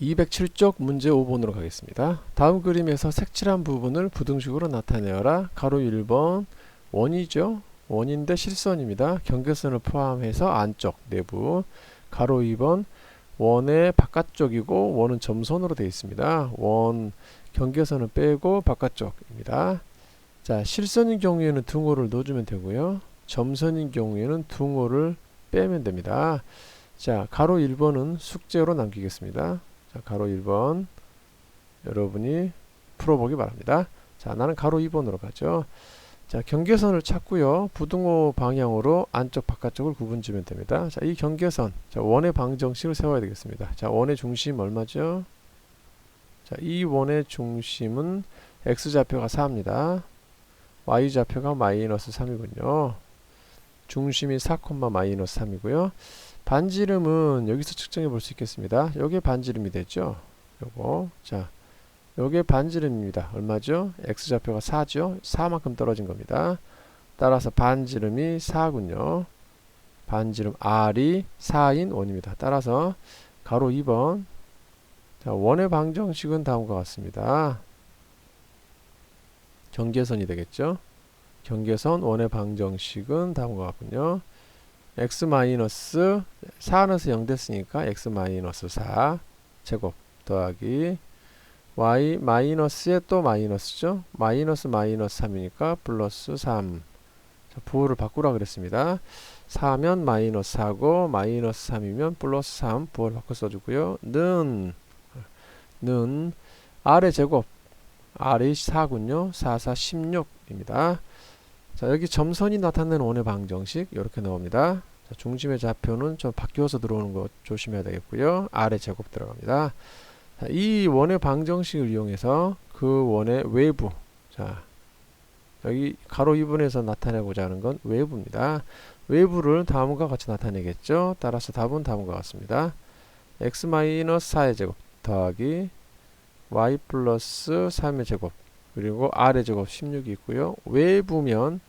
207쪽 문제 5번으로 가겠습니다. 다음 그림에서 색칠한 부분을 부등식으로 나타내어라. 가로 1번 원이죠. 원인데 실선입니다. 경계선을 포함해서 안쪽 내부 가로 2번 원의 바깥쪽이고 원은 점선으로 되어 있습니다. 원 경계선을 빼고 바깥쪽입니다. 자 실선인 경우에는 등호를 넣어주면 되고요. 점선인 경우에는 등호를 빼면 됩니다. 자 가로 1번은 숙제로 남기겠습니다. 자, 가로 1번 여러분이 풀어보기 바랍니다. 자, 나는 가로 2번으로 가죠. 자, 경계선을 찾고요. 부등호 방향으로 안쪽 바깥쪽을 구분 지면 됩니다. 자, 이 경계선, 자, 원의 방정식을 세워야 되겠습니다. 자, 원의 중심 얼마죠? 자, 이 원의 중심은 x좌표가 4입니다. y좌표가 마이너스 3이군요. 중심이 4, 마이너스 3이고요. 반지름은 여기서 측정해 볼 수 있겠습니다. 요게 반지름이 되죠. 요거. 자, 요게 반지름입니다. 얼마죠? x좌표가 4죠. 4만큼 떨어진 겁니다. 따라서 반지름이 4군요. 반지름 r이 4인 원입니다. 따라서 가로 2번 자, 원의 방정식은 다음과 같습니다. 경계선이 되겠죠. 경계선 원의 방정식은 다음과 같군요. X 마이너스 4에서 0 됐으니까 x 마이너스 4 제곱 더하기 y 마이너스에 또 마이너스죠. 마이너스 마이너스 3이니까 플러스 3. 자, 부호를 바꾸라 그랬습니다. 4면 마이너스 4고 마이너스 3이면 플러스 3 부호를 바꿔 써주고요. 는, 는 r의 제곱 r이 4군요. 4, 4, 16입니다. 자 여기 점선이 나타내는 원의 방정식 이렇게 나옵니다. 자, 중심의 좌표는 좀 바뀌어서 들어오는 거 조심해야 되겠고요. 아래 제곱 들어갑니다. 자, 이 원의 방정식을 이용해서 그 원의 외부 자 여기 가로 2분에서 나타내고자 하는 건 외부입니다. 외부를 다음과 같이 나타내겠죠. 따라서 답은 다음과 같습니다. x-4의 제곱 더하기 y 플러스 3의 제곱 그리고 r의 제곱 16이 있고요. 외부면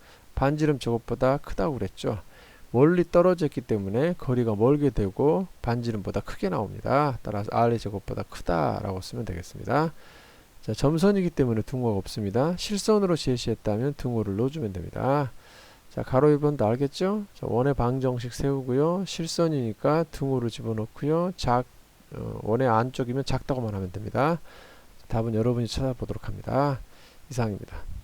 반지름 제곱보다 크다고 그랬죠. 멀리 떨어져 있기 때문에 거리가 멀게 되고 반지름보다 크게 나옵니다. 따라서 r의 제곱보다 크다라고 쓰면 되겠습니다. 자, 점선이기 때문에 등호가 없습니다. 실선으로 제시했다면 등호를 넣어주면 됩니다. 자, 가로 1번도 알겠죠? 자, 원의 방정식 세우고요. 실선이니까 등호를 집어넣고요. 작, 어, 원의 안쪽이면 작다고만 하면 됩니다. 답은 여러분이 찾아보도록 합니다. 이상입니다.